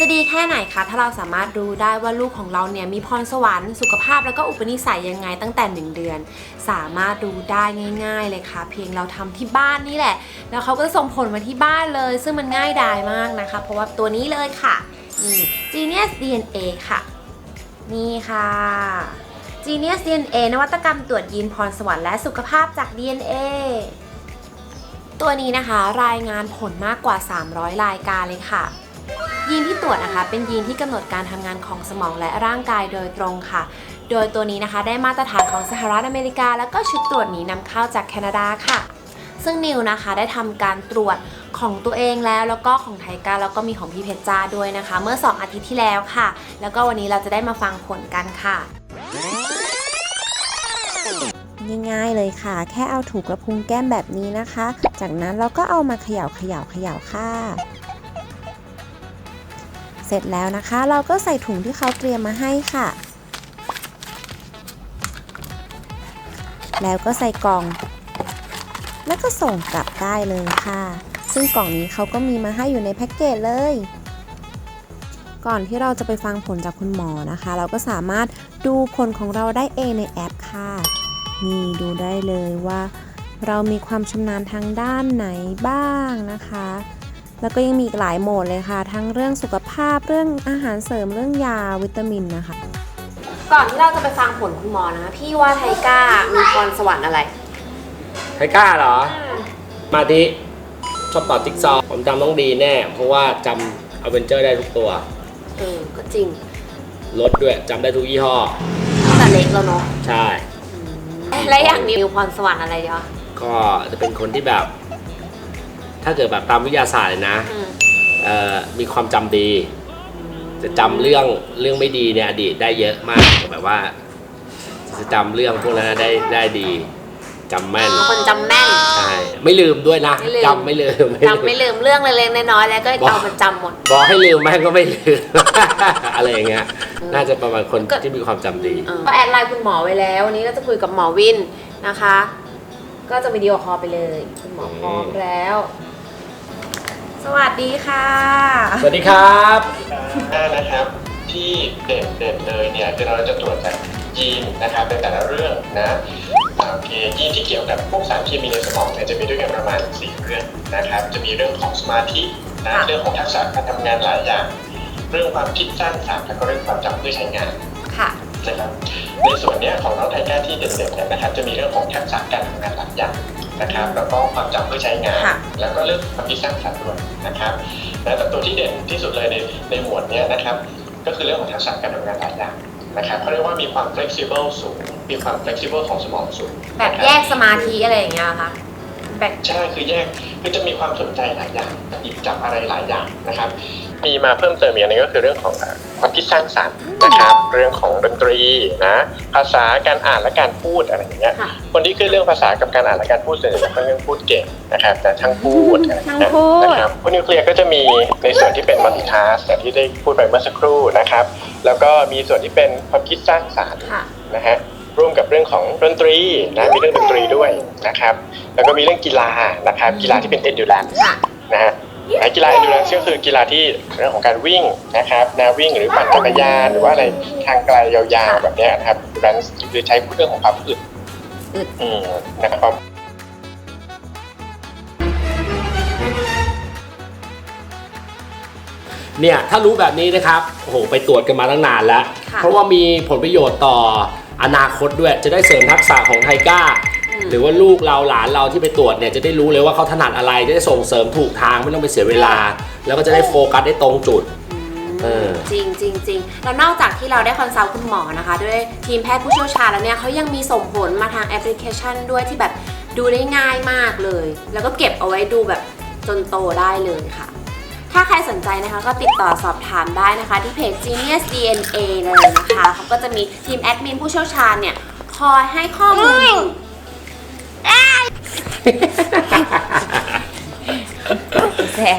จะดีแค่ไหนคะถ้าเราสามารถรู้ได้ว่าลูกของเราเนี่ยมีพรสวรรค์สุขภาพแล้วก็อุปนิสัยยังไงตั้งแต่ 1 เดือน สามารถรู้ได้ง่าย ๆ เลยค่ะ เพียงเราทำที่บ้านนี่แหละ แล้วเขาก็ส่งผลมาที่บ้านเลย ซึ่งมันง่ายดายมากนะคะ เพราะว่าตัวนี้เลยค่ะนี่ Genius DNA ค่ะ นี่ค่ะ Genius DNA นวัตกรรมตรวจยีนพรสวรรค์และสุขภาพจาก DNA ตัวนี้นะคะรายงานผลมากกว่า 300 รายการเลยค่ะ ยีนที่ตรวจนะคะ เป็นยีนที่กำหนดการทำงานของสมองและร่างกายโดยตรงค่ะ โดยตัวนี้นะคะได้มาตรฐานของสหรัฐอเมริกา แล้วก็ชุดตรวจนี้นำเข้าจากแคนาดาค่ะ ซึ่งนิวนะคะได้ทำการตรวจของตัวเองแล้วแล้วก็ของไทก้าแล้วก็มีของพี่เพชรจ้าด้วยนะคะ เมื่อ 2 อาทิตย์ที่แล้วค่ะ แล้วก็วันนี้เราจะได้มาฟังผลกันค่ะง่ายๆเลยค่ะ แค่เอาถูกกระพุ้งแก้มแบบนี้นะคะ จากนั้นเราก็เอามาเขย่าเขย่าเขย่าค่ะ เสร็จแล้วนะคะ เราก็ใส่ถุงที่เขาเตรียมมาให้ค่ะ แล้วก็ใส่กล่อง แล้วก็ส่งกลับได้เลยค่ะ ซึ่งกล่องนี้เขาก็มีมาให้อยู่ในแพ็กเกจเลย ก่อนที่เราจะไปฟังผลจากคุณหมอนะคะ เราก็สามารถดูผลของเราได้เองในแอปค่ะนี่ดูได้เลยว่า เรามีความชำนาญทางด้านไหนบ้างนะคะ แล้วก็ยังมีอีกหลายโหมดเลยค่ะ ทั้งเรื่องสุขภาพเรื่องอาหารเสริมเรื่องยาวิตามินนะคะ ก่อนที่เราจะไปฟังผลคุณหมอนะคะพี่ว่าไทก้ามีพรสวรรค์อะไร ไทก้าเหรอ มาดิชอบต่อจิ๊กซอว์ผมจำต้องดีแน่ เพราะว่าจำอเวนเจอร์ได้ทุกตัว เออ ก็จริง รถด้วยจำได้ทุกยี่ห้อ ตั้งแต่เล็กแล้วเนาะใช่ และอย่างนิวพรสวรรค์อะไรดีวะก็จะเป็นคนที่แบบ ถ้าเกิดแบบตามวิทยาศาสตร์เลยนะอืมเอ่อมีความจำดี จะจำเรื่องเรื่องไม่ดีในอดีตได้เยอะมากแบบว่า จะจำเรื่องพวกนั้นได้ได้ดีจำแม่นคนจำแม่น ใช่ไม่ลืมด้วยนะไม่ลืม จำไม่ลืมจำไม่ลืมเรื่องเล็กๆน้อยๆแล้วก็เอามาจำหมด บอกให้ลืมแม่งก็ไม่ลืม อะไรอย่างเงี้ยน่าจะประมาณคนก็ ที่มีความจำดีเออก็แอดไลน์คุณหมอไว้แล้ววันนี้ก็จะคุยกับหมอวินนะคะ ก็จะวิดีโอคอลไปเลยคุณหมอพร้อมแล้ว สวัสดีค่ะ สวัสดีครับหน้านะครับ ที่เด่นเด่นเลยเนี่ยคือเราจะตรวจจากยีนนะครับในแต่ละเรื่องนะอ่าโอเคยีนที่เกี่ยวกับพวกสารเคมีในสมองเนี่ยจะมีด้วยกันประมาณ4เรื่องนะครับ จะมีเรื่องของสมาธินะค่ะเรื่องของทักษะการทำงานหลายอย่าง เรื่องความคิดสร้างสรรค์แล้วก็เรื่องความจำเพื่อใช้งานค่ะ นะครับในส่วนเนี้ยของน้องไทก้าที่เด่นๆเนี่ยนะครับจะมีเรื่องของทักษะการทำงานหลายอย่างนะครับแล้วก็ความจำเพื่อใช้งานค่ะแล้วก็เรื่องความคิดสร้างสรรค์ด้วยนะครับและแต่ตัวที่เด่นที่สุดเลยในในหมวดเนี้ยนะครับก็คือเรื่องของทักษะการทำงานหลายอย่างนะครับเขาเรียกว่ามีความ flexible สูง มีความ flexible ของสมองสูง แบบแยกสมาธิอะไรอย่างเงี้ยเหรอค่ะแบบใช่คือแยกคือจะมีความสนใจหลายอย่างหยิบจับอะไรหลายอย่างนะครับ มีมาเพิ่มเติมอีกอันหนึงก็คือเรื่องของอ่าความคิดสร้างสรรค์นะครับ เรื่องของดนตรีนะ ภาษาการอ่านและการพูดอะไรอย่างเงี้ยค่ะคนที่ขึ้นเรื่องภาษากับการอ่านและการพูดส่วนใหญ่จะค่อนข้างพูดเก่งนะครับ แต่ทั้งพูดอะไรอย่างเงี้ยทั้งพูดนะครับคนนิวเคลียร์ก็จะมีในส่วนที่เป็น multitask อย่างที่ได้พูดไปเมื่อสักครู่นะครับ แล้วก็มีส่วนที่เป็นความคิดสร้างสรรค์ค่ะนะฮะร่วมกับเรื่องของดนตรีนะมีเรื่องดนตรีด้วยนะครับ แล้วก็มีเรื่องกีฬานะครับกีฬาที่เป็น endurance ค่ะนะฮะ และกีฬา endurance ก็คือกีฬาที่เรื่องของการวิ่งนะครับแนววิ่งหรือปั่นจักรยานหรือว่าอะไรทางไกลยาวๆแบบเนี้ยนะครับ endurance คือใช้เรื่องของความอึดอึดอืมนะครับเนี่ยถ้ารู้แบบนี้นะครับโอ้โหไปตรวจกันมาตั้งนานแล้วค่ะเพราะว่ามีผลประโยชน์ต่ออนาคตด้วย จะได้เสริมทักษะของไทก้าอืม หรือว่าลูกเราหลานเราที่ไปตรวจเนี่ยจะได้รู้เลยว่าเขาถนัดอะไรจะได้ส่งเสริมถูกทางไม่ต้องไปเสียเวลา แล้วก็จะได้โฟกัสได้ตรงจุด เออ จริงจริงจริงแล้วนอกจากที่เราได้คอนซัลท์คุณหมอนะคะ ด้วยทีมแพทย์ผู้เชี่ยวชาญแล้วเนี่ยเขายังมีส่งผลมาทางแอปพลิเคชันด้วยที่แบบดูได้ง่ายมากเลย แล้วก็เก็บเอาไว้ดูแบบจนโตได้เลยค่ะ ถ้าใครสนใจนะคะก็ติดต่อสอบถามได้นะคะ ที่เพจ Genius DNA เลยนะคะเขาก็จะมีทีมแอดมินผู้เชี่ยวชาญเนี่ยคอยให้ข้อมูล อยู่แซ่